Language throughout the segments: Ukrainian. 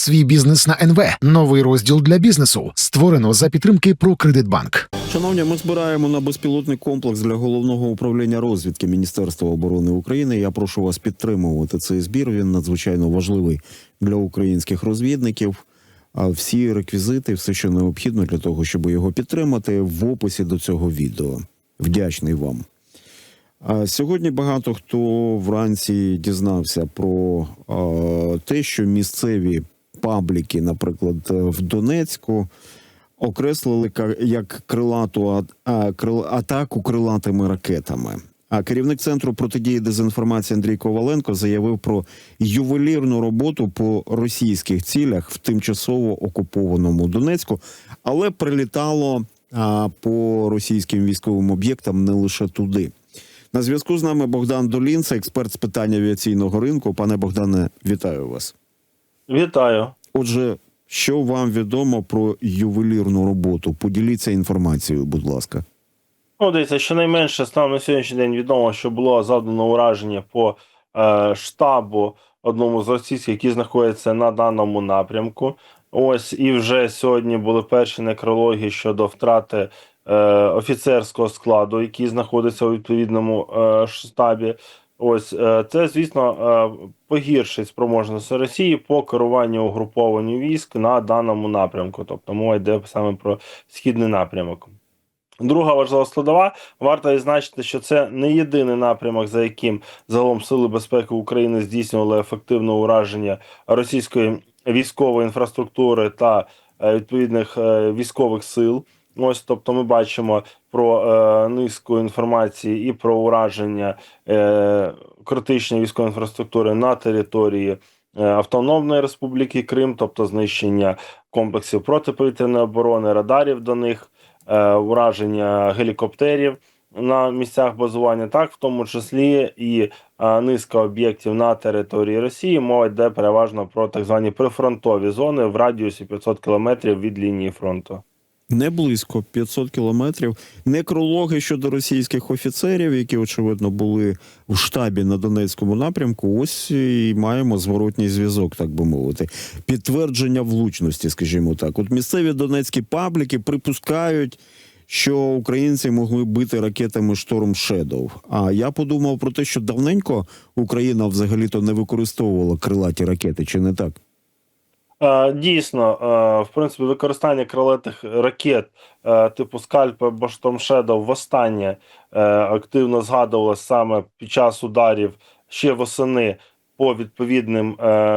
Свій бізнес на НВ. Новий розділ для бізнесу. Створено за підтримки «Прокредитбанк». Шановні, ми збираємо на безпілотний комплекс для головного управління розвідки Міністерства оборони України. Я прошу вас підтримувати цей збір. Він надзвичайно важливий для українських розвідників. А всі реквізити, все, що необхідно для того, щоб його підтримати, в описі до цього відео. Вдячний вам. Сьогодні багато хто вранці дізнався про те, що місцеві пабліки, наприклад, в Донецьку, окреслили як крилату а- атаку крилатими ракетами. А керівник центру протидії дезінформації Андрій Коваленко заявив про ювелірну роботу по російських цілях в тимчасово окупованому Донецьку, але прилітало а, по російським військовим об'єктам не лише туди. На зв'язку з нами Богдан Долін, це експерт з питань авіаційного ринку. Пане Богдане, вітаю вас. Вітаю. Отже, що вам відомо про ювелірну роботу? Поділіться інформацією, будь ласка. Ну, дивіться, щонайменше станом на сьогоднішній день відомо, що було завдано ураження по е, штабу одному з російських, які знаходяться на даному напрямку. Ось і вже сьогодні були перші некрології щодо втрати е, офіцерського складу, який знаходиться у відповідному е, штабі. Ось е, це, звісно, е, погіршить спроможності Росії по керуванню угрупованню військ на даному напрямку. Тобто мова йде саме про східний напрямок. Друга важлива складова варто відзначити, що це не єдиний напрямок, за яким загалом сили безпеки України здійснювали ефективне ураження російської військової інфраструктури та е, відповідних військових сил. Ось, тобто, ми бачимо про е, низку інформації і про ураження е, критичної військової інфраструктури на території е, Автономної Республіки Крим, тобто знищення комплексів протиповітряної оборони, радарів до них е, ураження гелікоптерів на місцях базування, так в тому числі і е, низка об'єктів на території Росії. Мова йде переважно про так звані прифронтові зони в радіусі 500 кілометрів від лінії фронту. Не близько 500 кілометрів. Некрологи щодо російських офіцерів, які очевидно були в штабі на Донецькому напрямку. Ось і маємо зворотній зв'язок, так би мовити. Підтвердження влучності, скажімо так. От місцеві донецькі пабліки припускають. Що українці могли бити ракетами Шторм Шедоу. А я подумав про те, що давненько Україна взагалі-то не використовувала крилаті ракети, чи не так? Е, Дійсно, е, в принципі, використання крилатих ракет е, типу Скальп або Storm Shadow востаннє активно згадувалось саме під час ударів ще восени по відповідним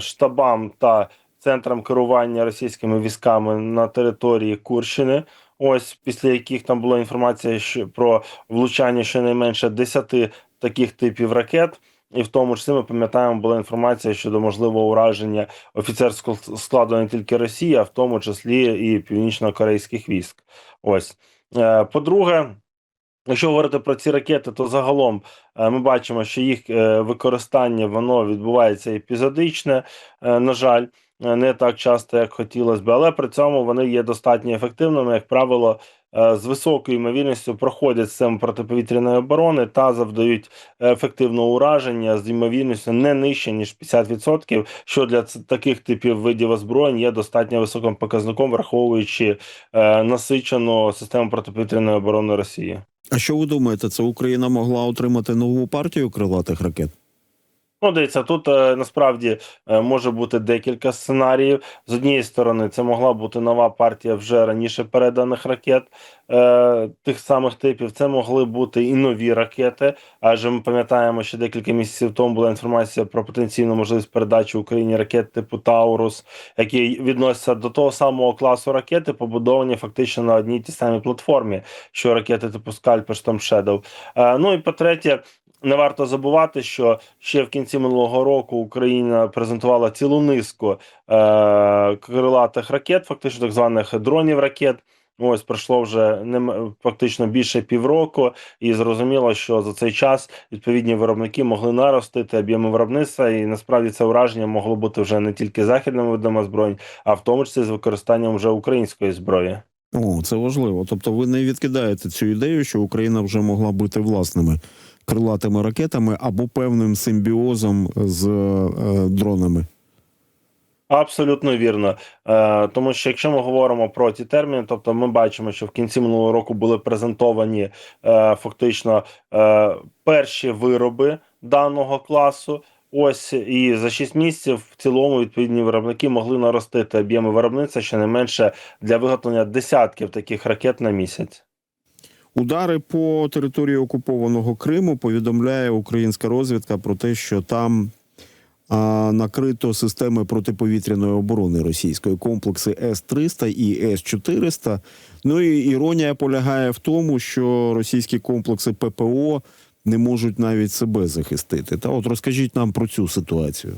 штабам та центрам керування російськими військами на території Курщини. Ось після яких там була інформація про влучання щонайменше 10 таких типів ракет. І в тому числі ми пам'ятаємо, була інформація щодо можливого ураження офіцерського складу не тільки Росії, а в тому числі і північно-корейських військ. Ось Е, по-друге, якщо говорити про ці ракети, то загалом е, ми бачимо, що їх е, використання воно відбувається епізодичне, на жаль. Не так часто, як хотілося б, але при цьому вони є достатньо ефективними, як правило, з високою ймовірністю проходять систему протиповітряної оборони та завдають ефективного ураження з ймовірністю не нижче ніж 50%, що для таких типів видів озброєнь є достатньо високим показником, враховуючи е, насичену систему протиповітряної оборони Росії. А що ви думаєте, це Україна могла отримати нову партію крилатих ракет? Ну, дивіться, тут е, насправді е, може бути декілька сценаріїв. З однієї сторони, це могла бути нова партія вже раніше переданих ракет е, тих самих типів. Це могли бути і нові ракети. Адже ми пам'ятаємо, що декілька місяців тому була інформація про потенційну можливість передачі Україні ракет типу Таурус, які відносяться до того самого класу ракети, побудовані фактично на одній тій самій платформі, що ракети типу Скальп, Storm Shadow. Е, ну і по-третє. Не варто забувати, що ще в кінці минулого року Україна презентувала цілу низку е, крилатих ракет, фактично так званих дронів ракет. Ось пройшло вже не фактично більше півроку, і зрозуміло, що за цей час відповідні виробники могли наростити об'єми виробництва, і насправді це враження могло бути вже не тільки західними видами озброєнь, а в тому числі з використанням вже української зброї. О, це важливо. Тобто, ви не відкидаєте цю ідею, що Україна вже могла бути власними крилатими ракетами або певним симбіозом з е, дронами. Абсолютно вірно. Е, тому що якщо ми говоримо про ті терміни, тобто ми бачимо, що в кінці минулого року були презентовані е, фактично е, перші вироби даного класу. Ось і за 6 місяців в цілому відповідні виробники могли наростити об'єми виробництва щонайменше для виготовлення десятків таких ракет на місяць. Удари по території окупованого Криму повідомляє українська розвідка про те, що там а, накрито системи протиповітряної оборони російської комплекси С-300 і С-400. Ну і іронія полягає в тому, що російські комплекси ППО не можуть навіть себе захистити. Та от розкажіть нам про цю ситуацію.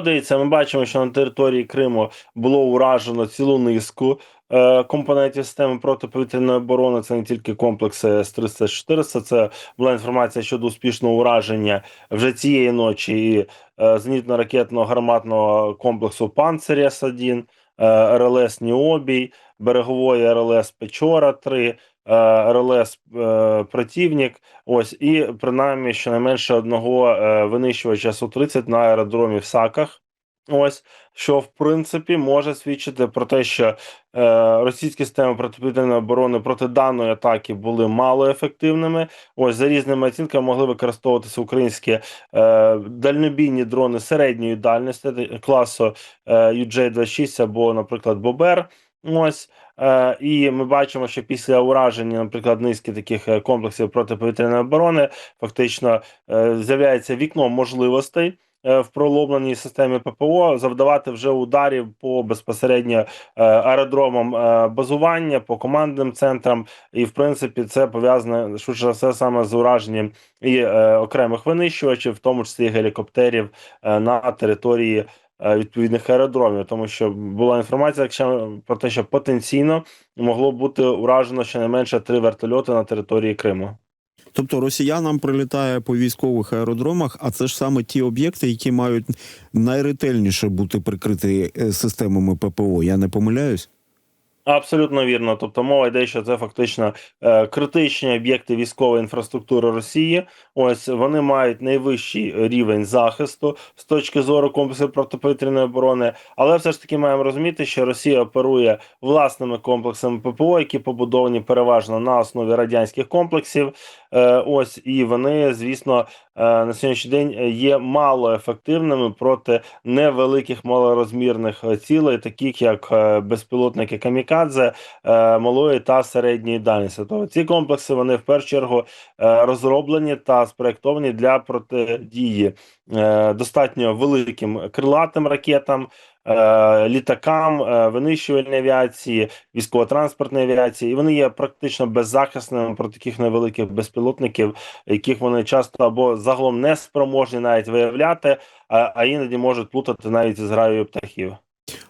Дивіться, ми бачимо, що на території Криму було уражено цілу низку е, компонентів системи протиповітряної оборони. Це не тільки комплекси С-300-400, це була інформація щодо успішного ураження вже цієї ночі і е, зенітно-ракетного гарматного комплексу «Панцирь С-1», е, РЛС Ніобій, берегової РЛС Печора 3 е, РЛС е, Противник. Ось і принаймні щонайменше одного е, винищувача Су-30 на аеродромі в Саках. Ось що в принципі може свідчити про те, що е, російські системи протиповітряної оборони проти даної атаки були малоефективними. Ось за різними оцінками могли використовуватися українські е, дальнобійні дрони середньої дальності класу е, UJ-26 або, наприклад, Бобер. Ось е, і ми бачимо, що після ураження, наприклад, низки таких е, комплексів протиповітряної оборони, фактично е, з'являється вікно можливостей в проломленій системі ППО завдавати вже ударів по безпосередньо аеродромам базування, по командним центрам, і в принципі це пов'язане швидше все саме з ураженням і окремих винищувачів, в тому числі гелікоптерів на території відповідних аеродромів, тому що була інформація якщо, про те, що потенційно могло бути уражено щонайменше три вертольоти на території Криму. Тобто росіянам прилітає по військових аеродромах, а це ж саме ті об'єкти, які мають найретельніше бути прикриті е, системами ППО. Я не помиляюсь. Абсолютно вірно. Тобто мова йде, що це фактично е, критичні об'єкти військової інфраструктури Росії. Ось вони мають найвищий рівень захисту з точки зору комплексів протиповітряної оборони. Але все ж таки маємо розуміти, що Росія оперує власними комплексами ППО, які побудовані переважно на основі радянських комплексів. Е, ось і вони, звісно, на сьогоднішній день є мало ефективними проти невеликих малорозмірних е, цілей, таких як е, безпілотники камікадзе е, малої та середньої дальності. Тобто ці комплекси вони в першу чергу е, розроблені та спроектовані для протидії е, достатньо великим крилатим ракетам. Е, Літакам, е, винищувальної авіації, військово-транспортної авіації, і вони є практично беззахисними проти таких невеликих безпілотників, яких вони часто або загалом не спроможні навіть виявляти, а, іноді можуть плутати навіть із граю птахів.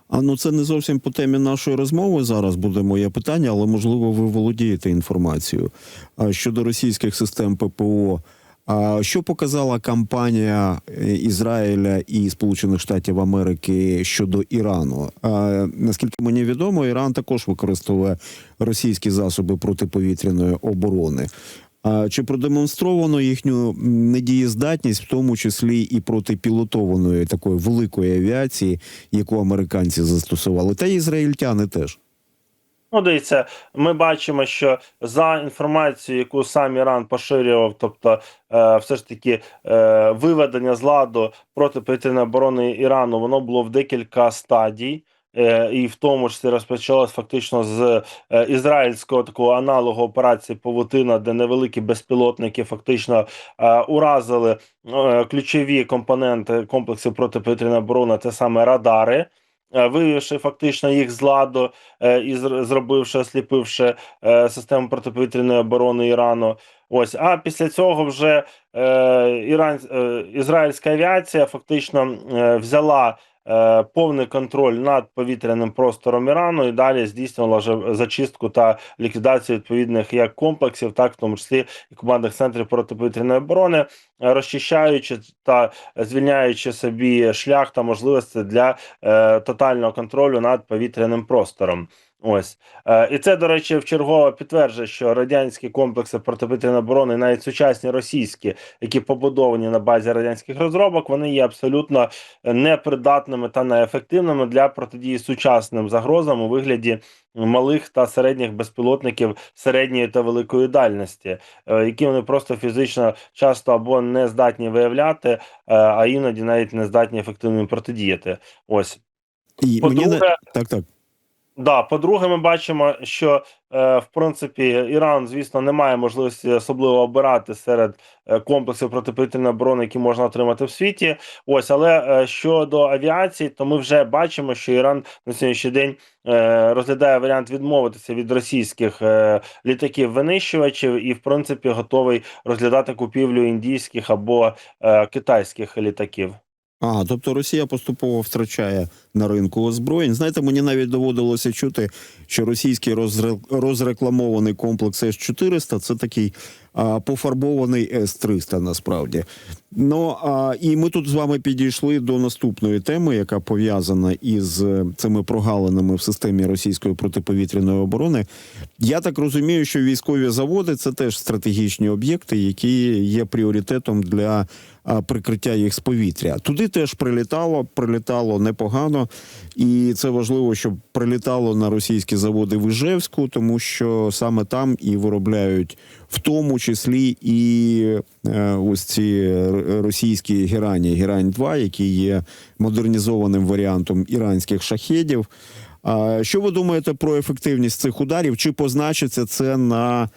А ну це не зовсім по темі нашої розмови. Зараз буде моє питання, але можливо ви володієте інформацією щодо російських систем ППО. Що показала кампанія е, Ізраїля і Сполучених Штатів Америки щодо Ірану? Наскільки мені відомо, Іран також використовує російські засоби протиповітряної оборони. Чи продемонстровано їхню недієздатність, в тому числі і проти пілотованої такої великої авіації, яку американці застосували, та ізраїльтяни теж? Ну, дивіться, ми бачимо, що за інформацією, яку сам Іран поширював, тобто е, все ж таки е, виведення з ладу протиповітряної оборони Ірану, воно було в декілька стадій. Е, і в тому числі розпочалось фактично з е, ізраїльського такого аналогу операції Павутина, де невеликі безпілотники фактично е, уразили ключові компоненти комплексу протиповітряної оборони, це саме радари. Е, Вивівши фактично їх з ладу е, і зробивши, осліпивши е, систему протиповітряної оборони Ірану. Ось, а після цього вже е, Іран, е, ізраїльська авіація фактично е, взяла повний контроль над повітряним простором Ірану і далі здійснювала зачистку та ліквідацію відповідних як комплексів, так в тому числі і командних центрів протиповітряної оборони, е, розчищаючи та звільняючи собі шлях та можливості для е, тотального контролю над повітряним простором. Ось е, і це, до речі, вчергове підтверджує, що радянські комплекси протиповітряної оборони, навіть сучасні російські, які побудовані на базі радянських розробок, вони є абсолютно непридатними та неефективними для протидії сучасним загрозам у вигляді малих та середніх безпілотників середньої та великої дальності, е, які вони просто фізично часто або не здатні виявляти, е, а іноді навіть не здатні ефективно протидіяти. Ось І мені. Так, так. Да, по-друге, ми бачимо, що е, в принципі Іран, звісно, не має можливості особливо обирати серед е, комплексів протиповітряної оборони, які можна отримати в світі. Ось, але е, щодо авіації, то ми вже бачимо, що Іран на сьогоднішній день розглядає варіант відмовитися від російських е, літаків винищувачів і, в принципі, готовий розглядати купівлю індійських або китайських літаків. А, тобто Росія поступово втрачає на ринку озброєнь. Знаєте, мені навіть доводилося чути, що російський розре... розрекламований комплекс С-400 – це такий а, пофарбований С-300 насправді. Ну, а, і ми тут з вами підійшли до наступної теми, яка пов'язана із е, цими прогалинами в системі російської протиповітряної оборони. Я так розумію, що військові заводи це теж стратегічні об'єкти, які є пріоритетом для прикриття їх з повітря. Туди теж прилітало, прилітало непогано, і це важливо, щоб прилітало на російські заводи в Іжевську, тому що саме там і виробляють в тому числі і е, ось ці російські герані, герань 2 які є модернізованим варіантом іранських шахедів. Що ви думаєте про ефективність цих ударів? Чи позначиться це на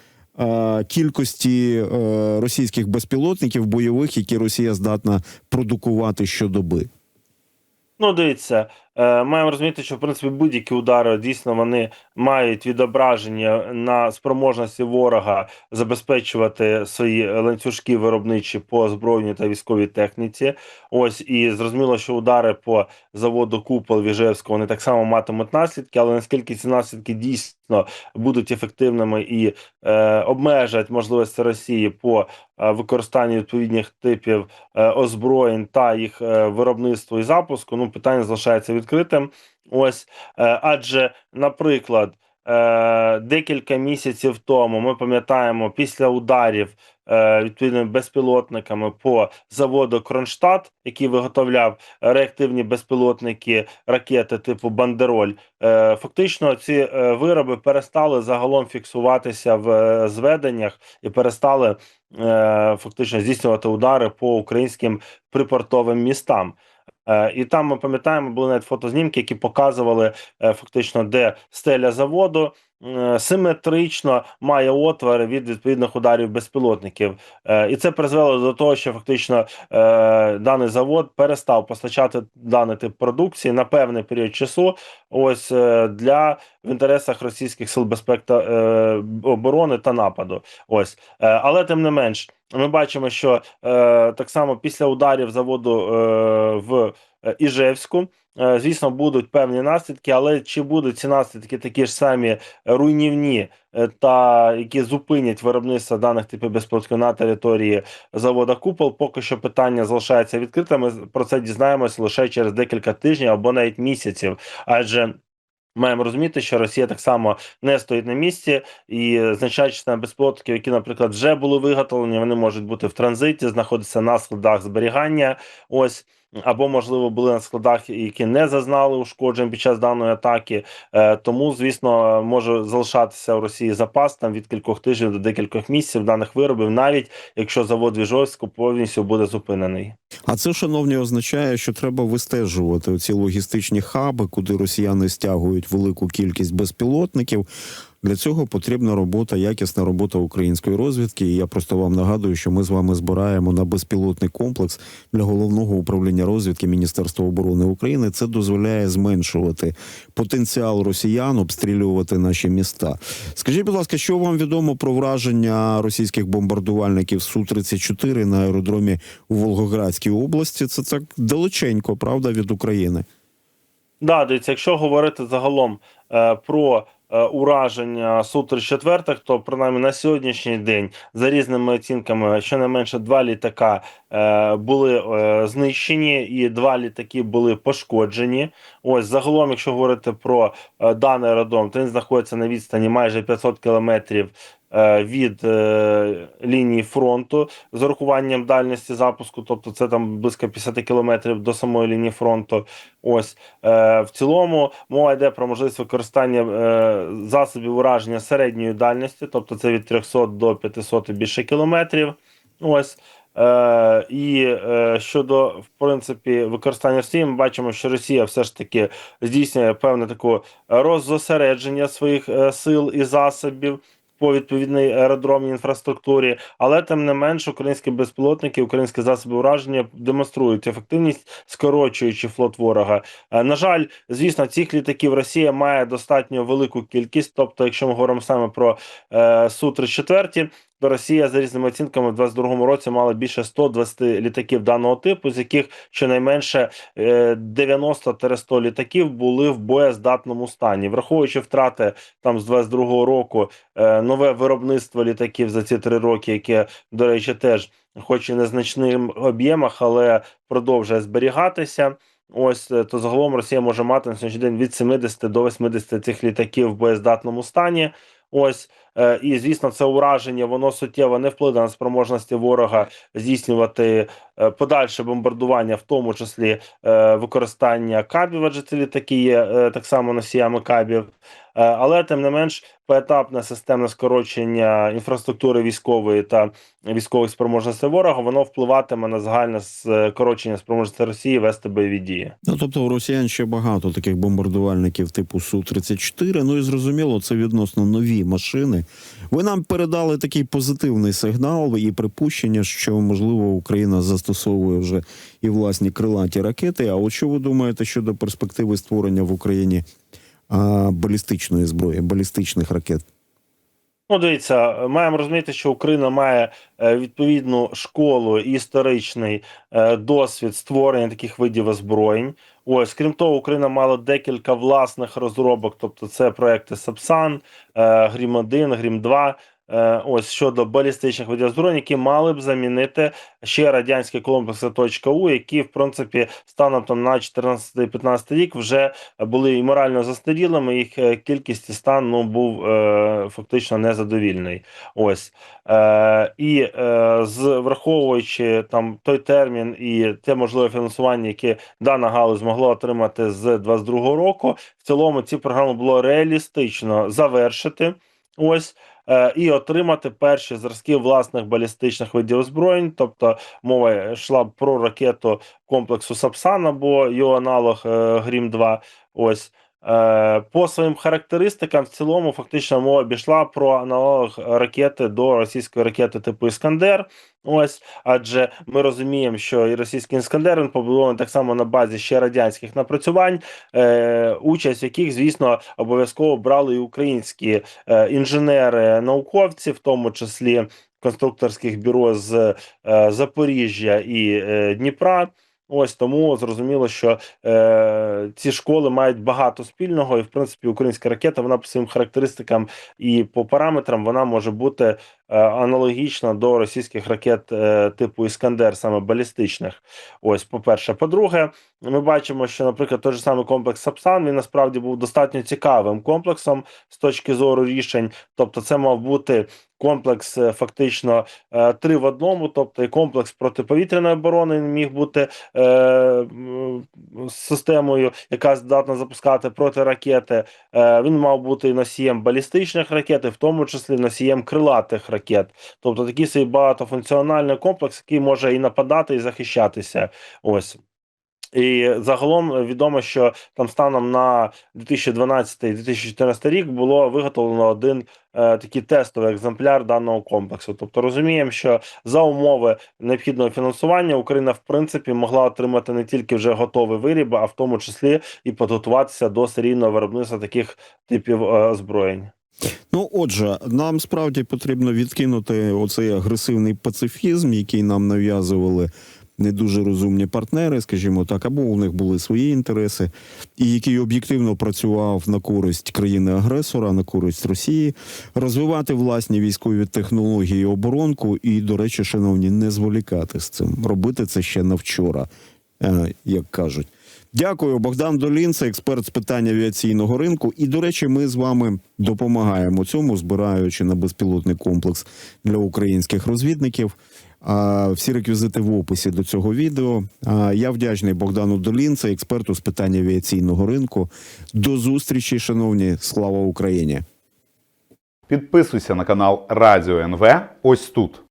кількості е, російських безпілотників бойових, які Росія здатна продукувати щодоби? Ну, дивіться, е, маємо розуміти, що в принципі будь-які удари дійсно вони мають відображення на спроможності ворога забезпечувати свої ланцюжки виробничі по озброєнню та військовій техніці. Ось і зрозуміло, що удари по заводу Купол Віжевського вони так само матимуть наслідки, але наскільки ці наслідки дійсно будуть ефективними і е, обмежать можливості Росії по е, використанню відповідних типів е, озброєнь та їх е, виробництву і запуску, ну питання залишається відкритим. Ось е, адже, наприклад, е, декілька місяців тому ми пам'ятаємо після ударів е, відповідними безпілотниками по заводу Кронштадт, який виготовляв реактивні безпілотники ракети типу Бандероль. Фактично, ці вироби перестали загалом фіксуватися в зведеннях і перестали фактично здійснювати удари по українським припортовим містам. Е, І там ми пам'ятаємо, були навіть фотознімки, які показували е, фактично, де стеля заводу симетрично має отвори від відповідних ударів безпілотників. Е, І це призвело до того, що фактично е, даний завод перестав постачати даний тип продукції на певний період часу. Ось е, для в інтересах російських сил безпеки та е, оборони та нападу. Ось, Е, але тим не менш, ми бачимо, що е, так само після ударів заводу е, в е, Іжевську. е, Звісно, будуть певні наслідки, але чи будуть ці наслідки такі ж самі руйнівні е, та які зупинять виробництво даних типів безпілотників на території завода Купол, поки що питання залишається відкритим. Ми про це дізнаємося лише через декілька тижнів або навіть місяців, адже. Маємо розуміти, що Росія так само не стоїть на місці, і значна частина безпілотників, які, наприклад, вже були виготовлені, вони можуть бути в транзиті, знаходитися на складах зберігання. Ось або, можливо, були на складах, які не зазнали ушкоджень під час даної атаки. Е, тому, звісно, може залишатися в Росії запас там від кількох тижнів до декількох місяців даних виробів, навіть якщо завод Віжовську повністю буде зупинений. Це, шановні, означає, що треба вистежувати ці логістичні хаби, куди росіяни стягують велику кількість безпілотників. Для цього потрібна робота, якісна робота української розвідки. І я просто вам нагадую, що ми з вами збираємо на безпілотний комплекс для головного управління розвідки Міністерства оборони України. Це дозволяє зменшувати потенціал росіян обстрілювати наші міста. Скажіть, будь ласка, що вам відомо про враження російських бомбардувальників су 34 на аеродромі у Волгоградській області? Це так далеченько, правда, від України. Да, дивіться, якщо говорити загалом е, про е, ураження Су-34, то принаймні на сьогоднішній день за різними оцінками щонайменше два літака е, були е, знищені, і два літаки були пошкоджені. Ось загалом, якщо говорити про даний аеродром, то він знаходиться на відстані майже 500 кілометрів від е, лінії фронту з урахуванням дальності запуску, тобто це там близько 50 кілометрів до самої лінії фронту. Ось е, в цілому мова йде про можливість використання е, засобів ураження середньої дальності, тобто це від 300 до 500 і більше кілометрів. Ось. Е, і е, щодо в принципі використання Росії, ми бачимо, що Росія все ж таки здійснює певне таку роззосередження своїх е, сил і засобів по відповідній аеродромній інфраструктурі, але тим не менш українські безпілотники, українські засоби ураження демонструють ефективність, скорочуючи флот ворога. Е, На жаль, звісно, цих літаків Росія має достатньо велику кількість. Тобто, якщо ми говоримо саме про е, су 34 то Росія за різними оцінками в 22-му році мала більше 120 літаків даного типу, з яких щонайменше е, 90-100 літаків були в боєздатному стані, враховуючи втрати там з 22-го року е, нове виробництво літаків за ці три роки, яке, до речі, теж, хоч і незначним об'ємах, але продовжує зберігатися. Ось е, то загалом Росія може мати на сьогоднішній день від 70 до 80 цих літаків в боєздатному стані. Ось е, і звісно, це ураження воно суттєво не вплине на спроможності ворога здійснювати е, подальше бомбардування, в тому числі е, використання кабів, адже ці літаки є е, так само носіями кабів. Е, Але тим не менш, поетапне системне скорочення інфраструктури військової та військових спроможностей ворога воно впливатиме на загальне скорочення спроможності Росії вести бойові дії. Ну тобто у росіян ще багато таких бомбардувальників типу су 34 Ну і зрозуміло, це відносно нові машини. Ви нам передали такий позитивний сигнал і припущення, що можливо Україна застосовує вже і власні крилаті ракети. А от що ви думаєте щодо перспективи створення в Україні а, балістичної зброї, балістичних ракет? Ну, дивіться, маємо розуміти, що Україна має е, відповідну школу історичний е, досвід створення таких видів озброєнь. Ось, крім того, Україна мала декілька власних розробок, тобто це проекти Сапсан, е, Грім 1 Грім 2 е, Ось щодо балістичних видів озброєнь, які мали б замінити ще радянські комплекси .У, які в принципі станом там на 14-15 рік вже були і морально застарілими. Їх е, кількість і стан ну був е, фактично незадовільний. Ось е, і е, з враховуючи там той термін і те можливе фінансування, яке дана галузь змогла отримати з 22-го року, в цілому ці програми було реалістично завершити. Ось. Е, І отримати перші зразки власних балістичних видів озброєнь, тобто мова йшла про ракету комплексу Сапсан або його аналог е, Грім 2 Ось по своїм характеристикам, в цілому, фактично мова обійшла про аналог ракети до російської ракети типу Іскандер. Ось, адже ми розуміємо, що і російський іскандер побудований так само на базі ще радянських напрацювань, е, участь в яких, звісно, обов'язково брали і українські е, інженери, науковці, в тому числі конструкторських бюро з е, Запоріжжя і е, Дніпра. Ось тому зрозуміло, що е, ці школи мають багато спільного, і в принципі українська ракета вона по своїм характеристикам і по параметрам вона може бути е, аналогічна до російських ракет е, типу Іскандер, саме балістичних. Ось, по-перше, по-друге, ми бачимо, що, наприклад, той же самий комплекс Сапсан він насправді був достатньо цікавим комплексом з точки зору рішень. Тобто, це мав бути комплекс е, фактично е, три в одному, тобто і комплекс протиповітряної оборони міг бути е, системою, яка здатна запускати протиракети. Е, він мав бути носієм балістичних ракет, і в тому числі носієм крилатих ракет. Тобто такий свій багатофункціональний комплекс, який може і нападати, і захищатися. Ось. І загалом відомо, що там станом на 2012-2014 рік було виготовлено один е, такий тестовий екземпляр даного комплексу. Тобто розуміємо, що за умови необхідного фінансування Україна в принципі могла отримати не тільки вже готовий виріб, а в тому числі і підготуватися до серійного виробництва таких типів е, озброєнь. Ну, отже, нам справді потрібно відкинути оцей агресивний пацифізм, який нам нав'язували не дуже розумні партнери, скажімо так, або у них були свої інтереси, і який об'єктивно працював на користь країни-агресора, на користь Росії, розвивати власні військові технології оборонку. І, до речі, шановні, не зволікати з цим, робити це ще на вчора, е, як кажуть. Дякую, Богдан Долінце, експерт з питань авіаційного ринку. І, до речі, ми з вами допомагаємо цьому, збираючи на безпілотний комплекс для українських розвідників. Всі реквізити в описі до цього відео. Я вдячний Богдану Долінце, експерту з питань авіаційного ринку. До зустрічі, шановні. Слава Україні! Підписуйся на канал Радіо НВ ось тут.